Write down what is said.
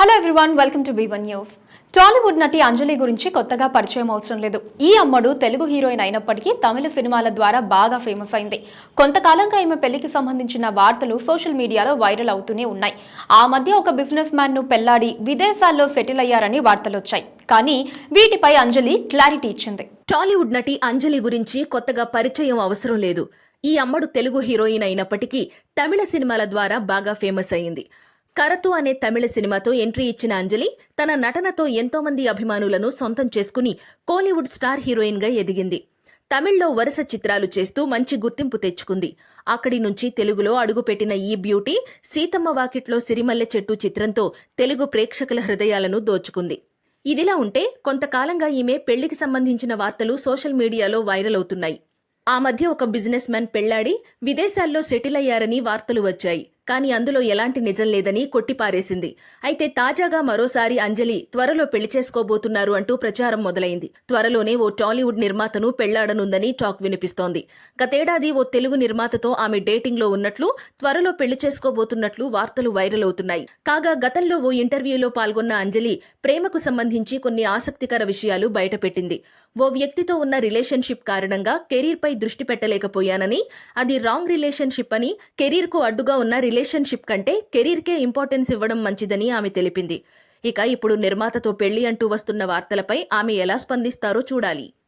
Hello everyone welcome to B one news Tollywood నటి అంజలి గురించి కొత్తగా పరిచయం అవసరం లేదు. ఈ అమ్మడు తెలుగు హీరోయిన్ అయినప్పటికీ తమిళ సినిమాల ద్వారా బాగా ఫేమస్ అయింది. కొంతకాలంగా ఈమె పెళ్ళికి సంబంధించిన వార్తలు సోషల్ మీడియాలో వైరల్ అవుతూనే ఉన్నాయి. ఆ మధ్య ఒక బిజినెస్ మ్యాన్ను పెళ్ళాడి విదేశాల్లో సెటిల్ అయ్యారని వార్తలు వచ్చాయి కానీ వీటిపై అంజలి క్లారిటీ ఇచ్చింది. టాలీవుడ్ నటి అంజలి గురించి కొత్తగా పరిచయం అవసరం లేదు. ఈ అమ్మడు తెలుగు హీరోయిన్ అయినప్పటికీ తమిళ సినిమాల ద్వారా బాగా ఫేమస్ అయింది. కరతు అనే తమిళ సినిమాతో ఎంట్రీ ఇచ్చిన అంజలి తన నటనతో ఎంతో మంది అభిమానులను సొంతం చేసుకుని కోలీవుడ్ స్టార్ హీరోయిన్గా ఎదిగింది. తమిళ్ళో వరుస చిత్రాలు చేస్తూ మంచి గుర్తింపు తెచ్చుకుంది. అక్కడి నుంచి తెలుగులో అడుగుపెట్టిన ఈ బ్యూటీ సీతమ్మ వాకిట్లో సిరిమల్లె చెట్టు చిత్రంతో తెలుగు ప్రేక్షకుల హృదయాలను దోచుకుంది. ఇదిలా ఉంటే కొంతకాలంగా ఈమె పెళ్ళికి సంబంధించిన వార్తలు సోషల్ మీడియాలో వైరల్ అవుతున్నాయి. ఆ మధ్య ఒక బిజినెస్ మ్యాన్ పెళ్ళాడి విదేశాల్లో సెటిల్ అయ్యారని వార్తలు వచ్చాయి. కానీ అందులో ఎలాంటి నిజం లేదని కొట్టిపారేసింది. అయితే తాజాగా మరోసారి అంజలి త్వరలో పెళ్ళి చేసుకోబోతున్నారు అంటూ ప్రచారం మొదలైంది. త్వరలోనే ఓ టాలీవుడ్ నిర్మాతను పెళ్ళాడనుందని టాక్ వినిపిస్తోంది. గతేడాది ఓ తెలుగు నిర్మాతతో ఆమె డేటింగ్లో ఉన్నట్లు త్వరలో పెళ్ళి చేసుకోబోతున్నట్లు వార్తలు వైరల్ అవుతున్నాయి. కాగా గతంలో ఓ ఇంటర్వ్యూలో పాల్గొన్న అంజలి ప్రేమకు సంబంధించి కొన్ని ఆసక్తికర విషయాలు బయటపెట్టింది. ఓ వ్యక్తితో ఉన్న రిలేషన్షిప్ కారణంగా కెరీర్పై దృష్టి పెట్టలేకపోయానని అది రాంగ్ రిలేషన్షిప్ అని కెరీర్కు అడ్డుగా ఉన్న రిలేషన్షిప్ కంటే కెరీర్కే ఇంపార్టెన్స్ ఇవ్వడం మంచిదని ఆమె తెలిపింది. ఇక ఇప్పుడు నిర్మాతతో పెళ్ళి అంటూ వస్తున్న వార్తలపై ఆమె ఎలా స్పందిస్తారో చూడాలి.